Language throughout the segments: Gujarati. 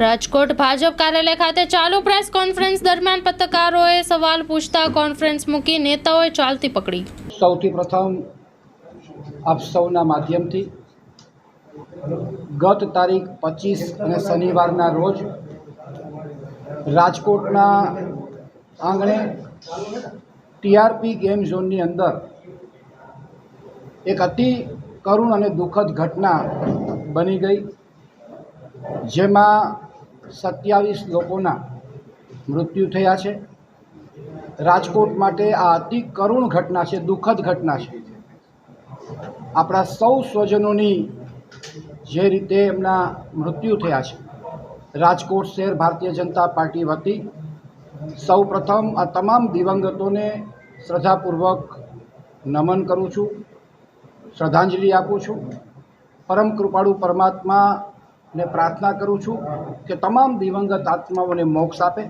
રાજકોટ ભાજપ કાર્યાલય ખાતે ચાલુ પ્રેસ કોન્ફરન્સ દરમિયાન પત્રકારોએ સવાલ પૂછતા કોન્ફરન્સ મૂકી નેતાઓએ ચાલતી પકડી. સૌથી પ્રથમ આપ સૌના માધ્યમથી ગત તારીખ પચીસ અને શનિવારના રોજ રાજકોટના આંગણે ટીઆરપી ગેમ ઝોનની અંદર એક અતિ કરુણ અને દુઃખદ ઘટના બની ગઈ, જેમાં સત્યાવીસ લોકોના મૃત્યુ થયા છે. રાજકોટ માટે આ અતિ કરુણ ઘટના છે, દુઃખદ ઘટના છે. આપણા સૌ સ્વજનોની જે રીતે એમના મૃત્યુ થયા છે. રાજકોટ શહેર ભારતીય જનતા પાર્ટી વતી સૌ પ્રથમ આ તમામ દિવંગતોને શ્રદ્ધાપૂર્વક નમન કરું છું, શ્રદ્ધાંજલિ આપું છું. પરમ કૃપાળુ પરમાત્માને પ્રાર્થના કરું છું કે તમામ દિવંગત આત્માઓને મોક્ષ આપે.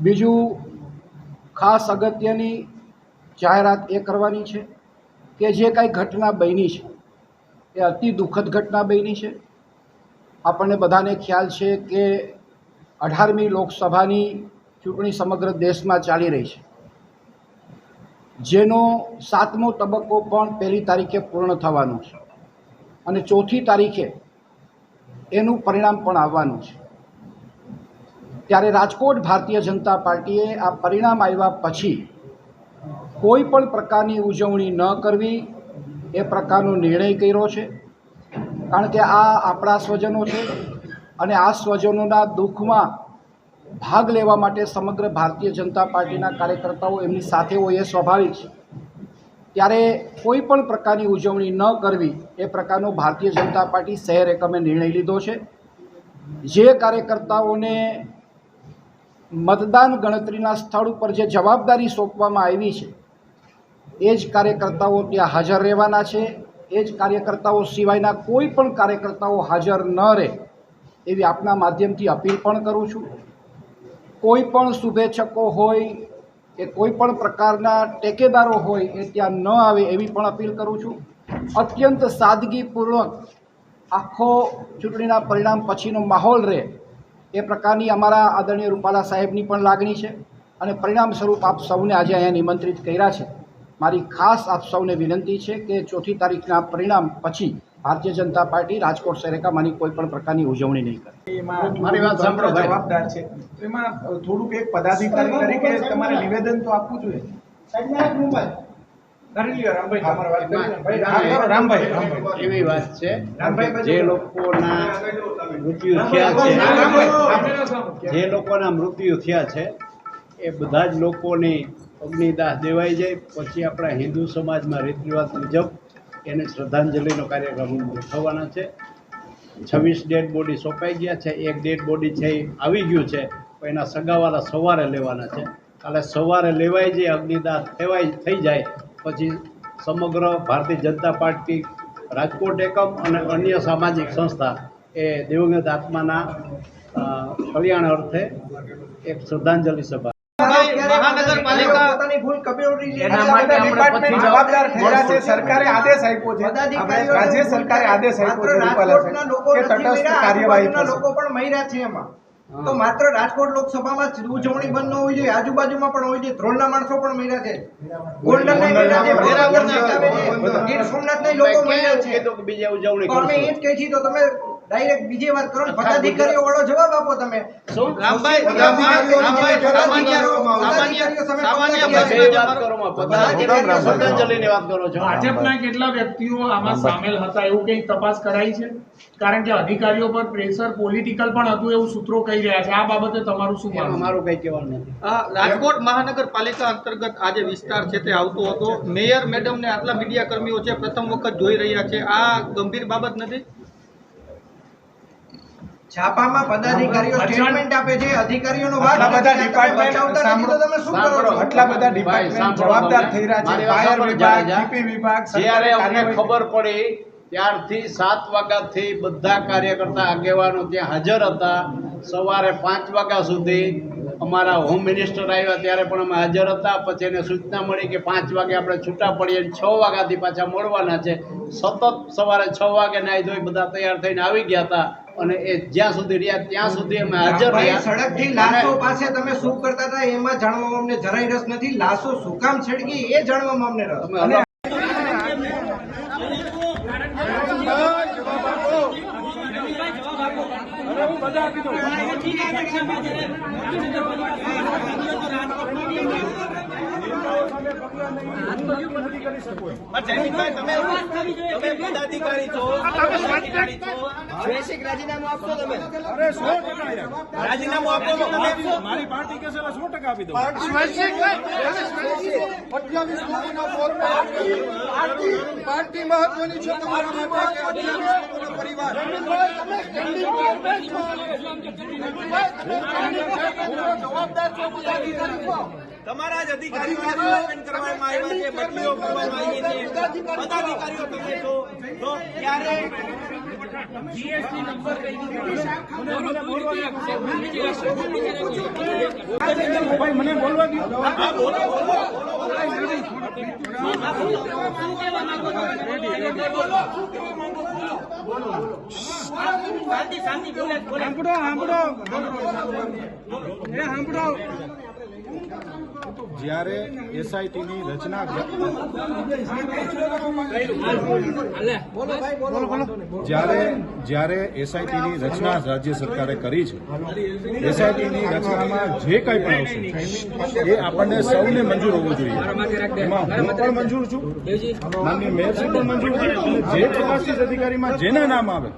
બીજું, ખાસ અગત્યની જાહેરાત એ કરવાની છે કે જે કાંઈ ઘટના બની છે, એ અતિ દુઃખદ ઘટના બની છે. આપણને બધાને ખ્યાલ છે કે અઢારમી લોકસભાની ચૂંટણી સમગ્ર દેશમાં ચાલી રહી છે. જેનો સાતમો તબક્કો પણ પહેલી તારીખે પૂર્ણ થવાનો છે અને ચોથી તારીખે એનું પરિણામ પણ આવવાનું છે. ત્યારે રાજકોટ ભારતીય જનતા પાર્ટીએ આ પરિણામ આવ્યા પછી કોઈ પણ પ્રકારની ઉજવણી ન કરવી એ પ્રકારનો નિર્ણય કર્યો છે. કારણ કે આ આપણા સ્વજનો છે અને આ સ્વજનોના દુઃખમાં ભાગ લેવા માટે સમગ્ર ભારતીય જનતા પાર્ટીના કાર્યકર્તાઓ એમની સાથે હોય એ સ્વાભાવિક છે. ત્યારે કોઈ પણ પ્રકારની ઉજવણી ન કરવી એ પ્રકારનો ભારતીય જનતા પાર્ટી શહેર એકમે નિર્ણય લીધો છે. જે કાર્યકર્તાઓને મતદાન ગણતરીના સ્થળ ઉપર જે જવાબદારી સોંપવામાં આવી છે, એ જ કાર્યકર્તાઓ ત્યાં હાજર રહેવાના છે. એ જ કાર્યકર્તાઓ સિવાયના કોઈ પણ કાર્યકર્તાઓ હાજર ન રહે એવી આપના માધ્યમથી અપીલ પણ કરું છું. કોઈ પણ શુભેચ્છકો હોય કે કોઈ પણ પ્રકારના ટેકેદારો હોય એ ત્યાં ન આવે એવી પણ અપીલ કરું છું. અત્યંત સાદગીપૂર્વક આખો ચૂંટણીના પરિણામ પછીનો માહોલ રહે એ પ્રકારની અમારા આદરણીય રૂપાલા સાહેબની પણ લાગણી છે અને પરિણામ સ્વરૂપ આપ સૌને આજે અહીંયા નિમંત્રિત કર્યા છે. મારી ખાસ આપ સૌને વિનંતી છે કે ચોથી તારીખના પરિણામ પછી ભારતીય જનતા પાર્ટી રાજકોટ શહેરેકામાંની કોઈ પણ પ્રકારની ઉજવણી નહીં કરે. મારી વાત સાંભળો જવાબદાર છે. એમાં થોડુંક એક પદાધિકારી તરીકે તમારે નિવેદન તો આપવું જોઈએ. એવી વાત છે? રામભાઈ જે લોકોના મૃત્યુ થયા છે જે લોકોના મૃત્યુ થયા છે એ બધા જ લોકોની અગ્નિદાહ દેવાઈ જાય. પછી આપણા હિન્દુ સમાજમાં રીત રિવાજ મુજબ એને શ્રદ્ધાંજલિનો કાર્યક્રમ ગોઠવવાના છે. છવ્વીસ ડેડ બોડી સોંપાઈ ગયા છે. એક ડેડ બોડી છે એ આવી ગયું છે. પણ એના સગાવાળા સવારે લેવાના છે. કાલે સવારે લેવાય જે અગ્નિદાહ થવાય, થઈ જાય, પછી સમગ્ર ભારતીય જનતા પાર્ટી, રાજકોટ એકમ અને અન્ય સામાજિક સંસ્થા એ દિવંગત આત્માના કલ્યાણ અર્થે એક શ્રદ્ધાંજલિ સભા મહાનગરપાલિકા પોતાની ભૂલ કબૂલી લે. એના માટે ડિપાર્ટમેન્ટ જવાબદાર ઠેરા છે. સરકારે આદેશ આપ્યો છે. રાજ્ય સરકારે આદેશ આપ્યો છે રૂપાલા રાજકોટના સાહેબ લોકો કે તટસ્થ કાર્યવાહી લોકો પણ મર્યા છે એમાં. તો માત્ર રાજકોટ લોકસભામાં જ ઉજવણી બંધ ન હોવી જોઈએ. આજુબાજુમાં પણ હોવી જોઈએ. ધ્રોલના માણસો પણ મર્યા છે. ગોલ્ડન છે. વેરાવળના ગીર સોમનાથના લોકો મર્યા છે. અમે એ જ કહી છીએ તો તમે ડાયરેક્ટ બીજી વાત કરો. પદાધિકારીઓ વાળો જવાબ આપો. તમે ભાજપના કેટલા વ્યક્તિઓ આમાં સામેલ હતા એવું કંઈક તપાસ કરાઈ છે? કારણ કે અધિકારીઓ પર પ્રેશર પોલિટિકલ પણ હતું એવું સૂત્રો કહી રહ્યા છે. આ બાબતે તમારું શું માનવું? મારું કઈ કહેવાનું નથી. આ રાજકોટ મહાનગરપાલિકા અંતર્ગત આ જે વિસ્તાર છે તે આવતો હતો. મેયર મેડમ ને આટલા મીડિયા કર્મીઓ છે પ્રથમ વખત જોઈ રહ્યા છે. આ ગંભીર બાબત નથી? છાપામાં પદાધિકારીઓ સ્ટેટમેન્ટ આપે છે અધિકારીઓનો વાત બધા ડિપાર્ટમેન્ટ સાંભળો. તમે શું કરો છો? આટલા બધા ડિપાર્ટમેન્ટ જવાબદાર થઈ રહ્યા છે. ફાયર વિભાગ. જીપી વિભાગ જ્યારે અમને ખબર પડી ત્યારથી સાત વાગ્યાથી બધા કાર્યકર્તા આગેવાનો ત્યાં હાજર હતા. સવારે પાંચ વાગ્યા સુધી અમારા હોમ મિનિસ્ટર આવ્યા ત્યારે પણ અમે હાજર હતા. પછી એને સૂચના મળી કે પાંચ વાગે આપણે છૂટા પડીએ છ વાગ્યાથી પાછા મળવાના છે. સતત સવારે છ વાગે નાહી ધોઈ બધા તૈયાર થઈને આવી ગયા હતા અને એ જ્યાં સુધી રહ્યા ત્યાં સુધી અમે હાજર રહ્યા. સડકથી થી લાશો પાસે તમે શું કરતા હતા? એમાં જાણવામાં અમને જરાય રસ નથી. લાશો શું કામ છેડકી એ જાણવામાં અમને રસ. તમે હલો. જયમીનભાઈ તમે તમે પદાધિકારી છો સ્વૈચ્છિક રાજીનામું આપશો રાજીનામું આપો તો તમે આપશો મારી પાર્ટી કે સો ટકા આપી દો પાર્ટી મહત્વની છે તમારા માટે કે અઠ્યાવીસ લોકોનો પરિવાર તમારા જ અધિકારીઓને કરવામાં આવ્યા છે બદલીઓ કરવામાં આવી છે પદાધિકારીઓ તમે છો. તો ત્યારે જ્યારે એસઆઈટીની રચના જ્યારે જ્યારે એસઆઈટીની રચના રાજ્ય સરકારે કરી છે એસઆઈટીની રચનામાં જે કંઈ પણ આવશે, એ આપણને સૌને મંજૂર હોવું જોઈએ. એમાં હું પણ મંજૂર છું માનની મેયરશીપ પણ મંજૂર છે જે તપાસી અધિકારીમાં જેના નામ આવે,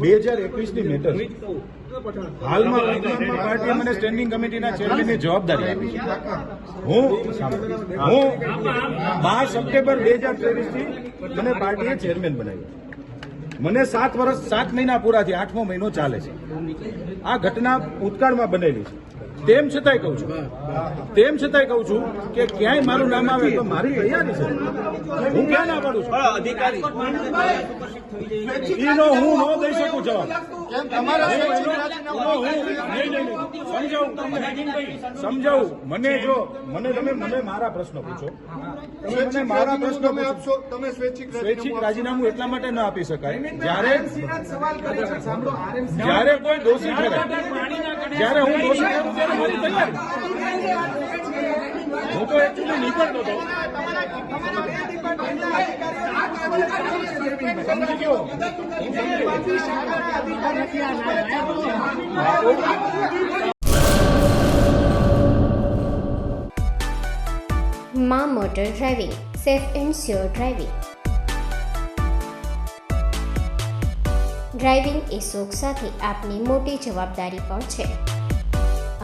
બે હજાર એકવીસની મેટર, હાલમાં પાર્ટીએ મને સ્ટેન્ડિંગ કમિટીના ચેરમેનની જવાબદારી આપી છે. હું? હું? બાર સપ્ટેમ્બર બે હજાર ત્રેવીસથી મને પાર્ટીએ ચેરમેન બનાવ્યો. મને સાત વર્ષ, સાત મહિના પૂરા થયા, આઠમો મહિનો ચાલે છે. આ ઘટના ભૂતકાળમાં બનેલી છે. તેમ છતાંય કહું છું, તેમ છતાંય કહું છું કે ક્યાંય મારું નામ આવે તો મારી તૈયારી છે. હું ક્યાં ના પાડું છું? અધિકારી. હું ન દઈ શકું જવાબ. સમજાવું સમજાવું? મને જો મને તમે મને મારા પ્રશ્નો પૂછો. તમે મને મારા પ્રશ્નો આપશો તમે સ્વૈચ્છિક સ્વૈચ્છિક રાજીનામું એટલા માટે ન આપી શકાય. જ્યારે જ્યારે કોઈ દોષી ઠરે જ્યારે હું દોષી ઠરું ત્યારે મારી તૈયારી. હું તો એકચ્યુઅલી નીકળતો હતો. મા motor driving, safe and sure driving. Driving એ શોખ સાથે આપની મોટી જવાબદારી પણ છે.